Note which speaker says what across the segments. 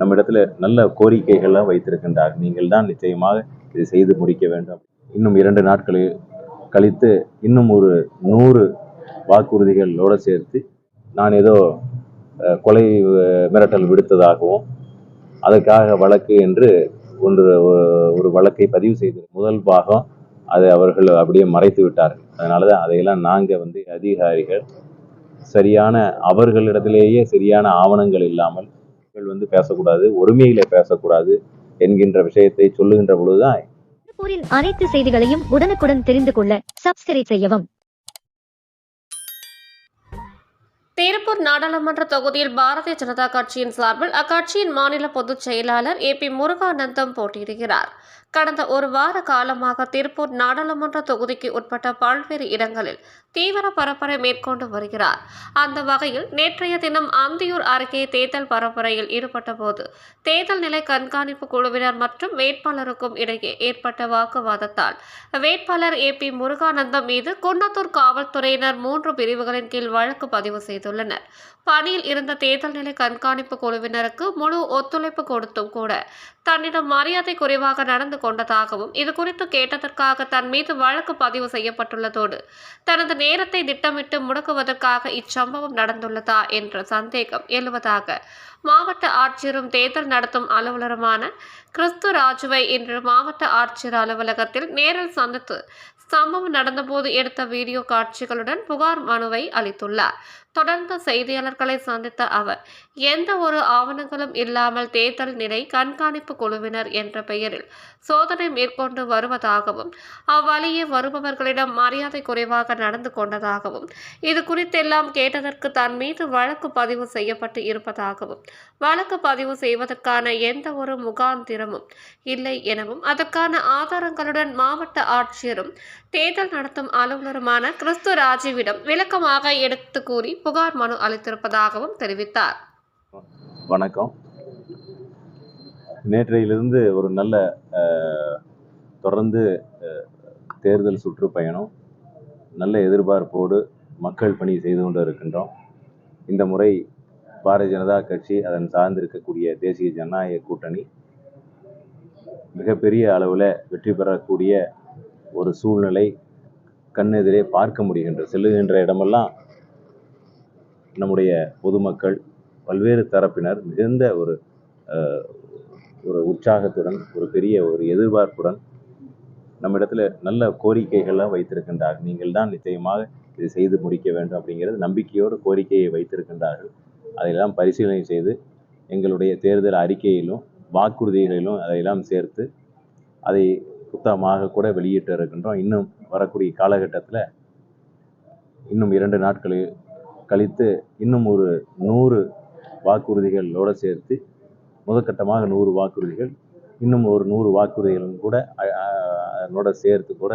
Speaker 1: நம்ம இடத்துல நல்ல கோரிக்கைகள்லாம் வைத்திருக்கின்றார். நீங்கள் தான் நிச்சயமாக இதை செய்து முடிக்க வேண்டும். இன்னும் இரண்டு நாட்களில் கழித்து இன்னும் ஒரு நூறு வாக்குறுதிகளோடு சேர்த்து நான் ஏதோ கொலை மிரட்டல் விடுத்ததாகவும் அதற்காக வழக்கு என்று ஒன்று ஒரு வழக்கை பதிவு செய்து முதல் பாகம் அதை அவர்கள் அப்படியே மறைத்து விட்டார்கள். அதனால தான் அதையெல்லாம் நாங்கள் வந்து அதிகாரிகள் சரியான அவர்களிடத்திலேயே சரியான ஆவணங்கள் இல்லாமல் மக்கள் வந்து பேசக்கூடாது ஒருமையில பேசக்கூடாது என்கின்ற விஷயத்தை சொல்லுகின்ற பொழுதுதான்
Speaker 2: திருப்பூரின் அனைத்து செய்திகளையும் உடனுக்குடன் தெரிந்து கொள்ள சப்ஸ்கிரைப் செய்யவும்.
Speaker 3: திருப்பூர் நாடாளுமன்ற தொகுதியில் பாரதிய ஜனதா கட்சியின் சார்பில் அக்கட்சியின் மாநில பொதுச் செயலாளர் ஏ பி முருகானந்தம் போட்டியிடுகிறார். கடந்த ஒரு வார காலமாக திருப்பூர் நாடாளுமன்ற தொகுதிக்கு உட்பட்ட பல்வேறு இடங்களில் தீவிர பரப்புரை மேற்கொண்டு வருகிறார். அந்த வகையில் நேற்றைய தினம் அந்தியூர் அருகே தேர்தல் பரப்புரையில் ஈடுபட்ட போது தேர்தல் நிலை கண்காணிப்பு குழுவினர் மற்றும் வேட்பாளருக்கும் இடையே ஏற்பட்ட வாக்குவாதத்தால் வேட்பாளர் ஏ பி முருகானந்தம் மீது குன்னத்தூர் காவல்துறையினர் மூன்று பிரிவுகளின் கீழ் வழக்கு பதிவு தெரிவித்துள்ளனர். பணியில் இருந்த தேர்தல் நிலை கண்காணிப்பு குழுவினருக்கு முழு ஒத்துழைப்பு கொடுத்தும் கூட தன்னிடம் மரியாதை குறைவாக நடந்து கொண்டதாகவும் இது குறித்து கேட்டதற்காக தன் மீது வழக்கு பதிவு செய்யப்பட்டுள்ளதோடு தனது நேரத்தை திட்டமிட்டு முடக்குவதற்காக இச்சம்பவம் நடந்துள்ளதா என்ற சந்தேகம் எழுவதாக மாவட்ட ஆட்சியரும் தேர்தல் நடத்தும் அலுவலருமான கிறிஸ்து ராஜுவை இன்று மாவட்ட ஆட்சியர் அலுவலகத்தில் நேரில் சந்தித்து சம்பவம் நடந்தபோது எடுத்த வீடியோ காட்சிகளுடன் புகார் மனுவை அளித்துள்ளார். தொடர்ந்து செய்தியாளர்களை சந்தித்த அவர் எந்த ஒரு ஆவணங்களும் இல்லாமல் தேர்தல் நிலை கண்காணிப்பு குழுவினர் என்ற பெயரில் சோதனை மேற்கொண்டு வருவதாகவும் அவ்வழியே வருபவர்களிடம் மரியாதை குறைவாக நடந்து கொண்டதாகவும் இது குறித்தெல்லாம் கேட்டதற்கு தன் மீது வழக்கு பதிவு செய்யப்பட்டு இருப்பதாகவும் வழக்கு பதிவு செய்வதற்கான எந்த ஒரு முகாந்திரமும் இல்லை எனவும் அதற்கான ஆதாரங்களுடன் மாவட்ட ஆட்சியரும் தேர்தல் நடத்தும் அலுவலருமான கிறிஸ்து ராஜீவிடம் விளக்கமாக எடுத்து கூறி புகார் மனு அளித்திருப்பதாகவும் தெரிவித்தார்.
Speaker 1: வணக்கம். நேற்றையிலிருந்து ஒரு நல்ல தொடர்ந்து தேர்தல் சுற்றுப்பயணம் நல்ல எதிர்பார்ப்போடு மக்கள் பணி செய்து கொண்டு இருக்கின்றோம் இந்த முறை பாரதிய ஜனதா கட்சி அதன் சார்ந்திருக்கக்கூடிய தேசிய ஜனநாயக கூட்டணி மிகப்பெரிய அளவில் வெற்றி பெறக்கூடிய ஒரு சூழ்நிலை கண்ணெதிரே பார்க்க முடிகின்ற செல்லுகின்ற இடமெல்லாம் நம்முடைய பொதுமக்கள் பல்வேறு தரப்பினர் மிகுந்த ஒரு ஒரு உற்சாகத்துடன் ஒரு பெரிய ஒரு எதிர்பார்ப்புடன் நம்மிடத்தில் நல்ல கோரிக்கைகள்லாம் வைத்திருக்கின்றார்கள். நீங்கள் தான் நிச்சயமாக இதை செய்து முடிக்க வேண்டும் அப்படிங்கிறது நம்பிக்கையோடு கோரிக்கையை வைத்திருக்கின்றார்கள். அதையெல்லாம் பரிசீலனை செய்து எங்களுடைய தேர்தல் அறிக்கையிலும் வாக்குறுதிகளிலும் அதையெல்லாம் சேர்த்து அதை புத்தகமாக கூட வெளியிட்டு இருக்கின்றோம் இன்னும் வரக்கூடிய காலகட்டத்தில் இன்னும் இரண்டு நாட்களில் கழித்து இன்னும் ஒரு நூறு வாக்குறுதிகளோடு சேர்த்து முதற்கட்டமாக நூறு வாக்குறுதிகள் இன்னும் ஒரு நூறு வாக்குறுதிகளும் கூட அதனோட சேர்த்து கூட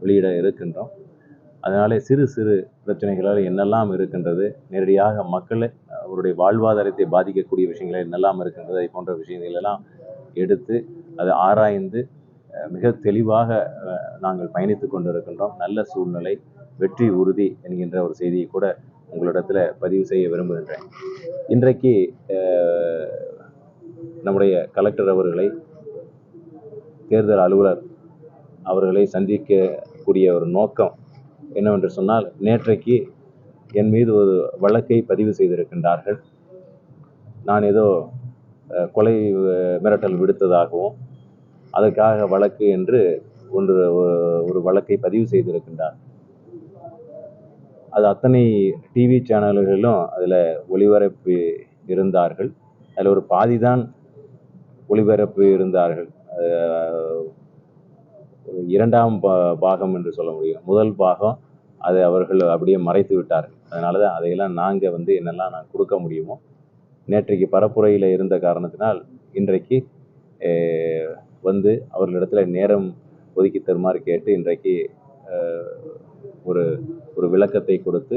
Speaker 1: வெளியிட இருக்கின்றோம். அதனாலே சிறு சிறு பிரச்சனைகளால் என்னெல்லாம் இருக்கின்றது நேரடியாக மக்களை அவருடைய வாழ்வாதாரத்தை பாதிக்கக்கூடிய விஷயங்கள் என்னெல்லாம் இருக்கின்றது அதை போன்ற விஷயங்களெல்லாம் எடுத்து அதை ஆராய்ந்து மிக தெளிவாக நாங்கள் பயணித்து கொண்டிருக்கின்றோம். நல்ல சூழ்நிலை வெற்றி உறுதி என்கின்ற ஒரு செய்தியை கூட உங்களிடத்தில் பதிவு செய்ய விரும்புகின்றேன். இன்றைக்கு நம்முடைய கலெக்டர் அவர்களை தேர்தல் அலுவலர் அவர்களை சந்திக்கக்கூடிய ஒரு நோக்கம் என்னவென்று சொன்னால் நேற்றைக்கு என் மீது ஒரு வழக்கை பதிவு செய்திருக்கின்றார்கள். நான் ஏதோ கொலை மிரட்டல் விடுத்ததாகவும் அதற்காக வழக்கு என்று ஒன்று ஒரு வழக்கை பதிவு செய்திருக்கின்றார். அது அத்தனை டிவி சேனல்களிலும் அதில் ஒளிபரப்பு இருந்தார்கள். அதில் ஒரு பாதி தான் ஒளிபரப்பு இருந்தார்கள். இரண்டாம் பாகம் என்று சொல்ல முடியும். முதல் பாகம் அதை அவர்கள் அப்படியே மறைத்து விட்டார்கள். அதனால தான் அதையெல்லாம் நாங்கள் வந்து என்னெல்லாம் நான் கொடுக்க முடியுமோ நேற்றைக்கு பரப்புரையில் இருந்த காரணத்தினால் இன்றைக்கு வந்து அவர்களிடத்தில் நேரம் ஒதுக்கி தருமாறு கேட்டு இன்றைக்கு ஒரு ஒரு விளக்கத்தை கொடுத்து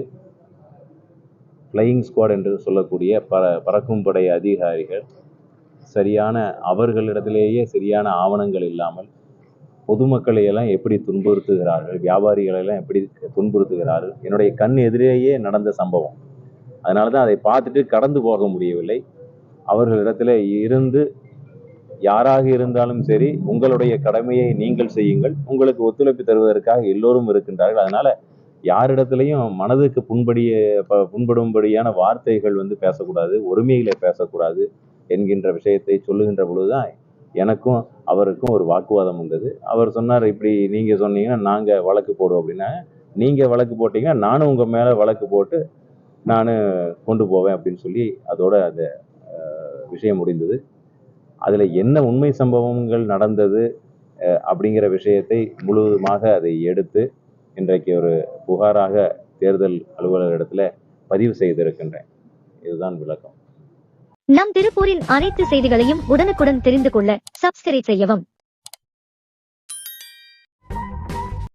Speaker 1: ஃப்ளையிங் ஸ்குவாட் என்று சொல்லக்கூடிய பற பறக்கும் படை அதிகாரிகள் சரியான அவர்களிடத்திலேயே சரியான ஆவணங்கள் இல்லாமல் பொதுமக்களை எல்லாம் எப்படி துன்புறுத்துகிறார்கள் வியாபாரிகளை எல்லாம் எப்படி துன்புறுத்துகிறார்கள் என்னுடைய கண் எதிரேயே நடந்த சம்பவம். அதனால தான் அதை பார்த்துட்டு கடந்து போக முடியவில்லை. அவர்களிடத்தில் இருந்து யாராக இருந்தாலும் சரி உங்களுடைய கடமையை நீங்கள் செய்யுங்கள். உங்களுக்கு ஒத்துழைப்பு தருவதற்காக எல்லோரும் இருக்கின்றார்கள். அதனால யாரிடத்துலையும் மனதுக்கு புண்படிய ப- புண்படும்படியான வார்த்தைகள் வந்து பேசக்கூடாது ஒருமையில பேசக்கூடாது என்கின்ற விஷயத்தை சொல்லுகின்ற பொழுதுதான் எனக்கும் அவருக்கும் ஒரு வாக்குவாதம் வந்தது. அவர் சொன்னார் இப்படி நீங்க சொன்னீங்கன்னா நாங்க வழக்கு போடுவோம் அப்படின்னா நீங்க வழக்கு போட்டீங்கன்னா நானும் உங்க மேல வழக்கு போட்டு நான் கொண்டு போவேன் அப்படின்னு சொல்லி அதோட அந்த விஷயம் முடிந்தது. அதுல என்ன உண்மை சம்பவங்கள் நடந்தது அஹ், அப்படிங்கிற விஷயத்தை முழுவதுமாக அதை எடுத்து இன்றைக்கு ஒரு புகாராக தேர்தல் அலுவலரிடத்துல பதிவு செய்திருக்கின்றேன். இதுதான் விளக்கம்.
Speaker 2: நம் திருப்பூரின் அனைத்து செய்திகளையும் உடனுக்குடன் தெரிந்து கொள்ள சப்ஸ்கிரைப் செய்யவும்.